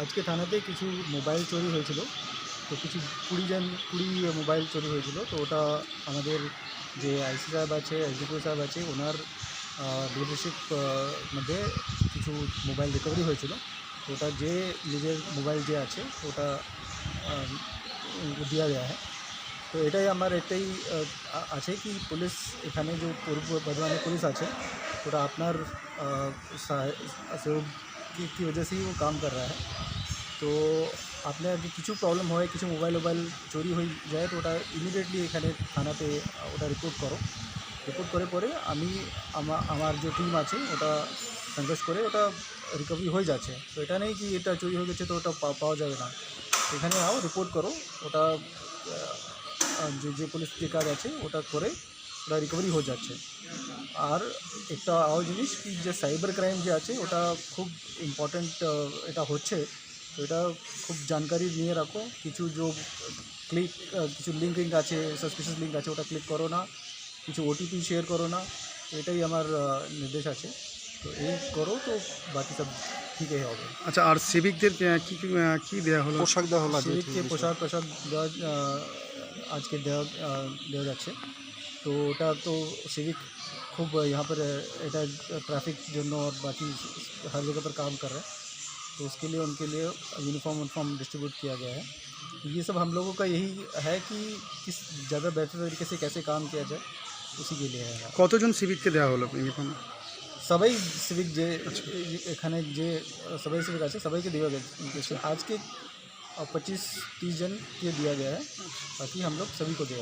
আজকে থানাতে কিছু মোবাইল চুরি হয়েছিল তো কিছু 20 20 মোবাইল চুরি হয়েছিল তো ওটা আমাদের যে আইসিআর বাজে এসজিসিআর বাজে ওনার গ্রুপেশিপ মধ্যে কিছু মোবাইল রিকভারি হয়েছিল তোটা যে লিজে মোবাইল দেয়া আছে ওটা দিয়া দেয়া হয় তো এটাই আমার এটাই আছে কি পুলিশ এখানে যে পূর্ব বদমানের পুলিশ আছে তোরা আপনার সাহায্য की, की वजह से ही वो काम कर रहा है তো আপনার যে কিছু প্রবলেম হয় কিছু মোবাইল ওবাইল চুরি হয়ে যায় তো ওটা ইমিডিয়েটলি এখানে থানাতে ওটা রিপোর্ট করো রিপোর্ট করে পরে আমি আমার যে টিম আছে ওটা সংঘর্ষ করে ওটা রিকভারি হয়ে যাচ্ছে তো এটা নেই কি এটা চুরি হয়ে গেছে তো ওটা পাওয়া যাবে না এখানে আও রিপোর্ট করো ওটা যে যে পুলিশ যে আছে ওটা করে ওটা রিকভারি হয়ে যাচ্ছে আর একটা আরও জিনিস কি যে সাইবার ক্রাইম যে আছে ওটা খুব ইম্পর্ট্যান্ট এটা হচ্ছে তো এটা খুব জানকারি নিয়ে রাখো কিছু যো ক্লিক কিছু লিঙ্ক লিঙ্ক আছে সাসপিশিয়াস লিঙ্ক আছে ওটা ক্লিক করো না কিছু ওটিপি শেয়ার করো না এটাই আমার নির্দেশ আছে তো এই করো তো বাকি সব ঠিকই হবে আচ্ছা আর সিভিকদের কী কী দেওয়া হলো পোশাক দেওয়া হলো সিভিককে পোশাক পোশাক দেওয়া আজকে দেওয়া দেওয়া যাচ্ছে तो ওটা तो सिविक खूब यहाँ पर एटा ट्रैफिक जो और बाकी हर जगह पर काम कर रहे हैं तो उसके लिए उनके लिए यूनिफॉर्म उनफॉर्म डिस्ट्रीब्यूट किया गया है तो ये सब हम लोगों का यही है कि किस ज़्यादा बेहतर तरीके से कैसे काम किया जाए उसी के लिए है सिविक के दिया সিভিককে यूनिफॉर्म सबई सिविक जे एखने जे सबई सिविक आज सबई के दिया गया आज के पच्चीस तीस जन के दिया गया है बाकी हम लोग सभी को दिया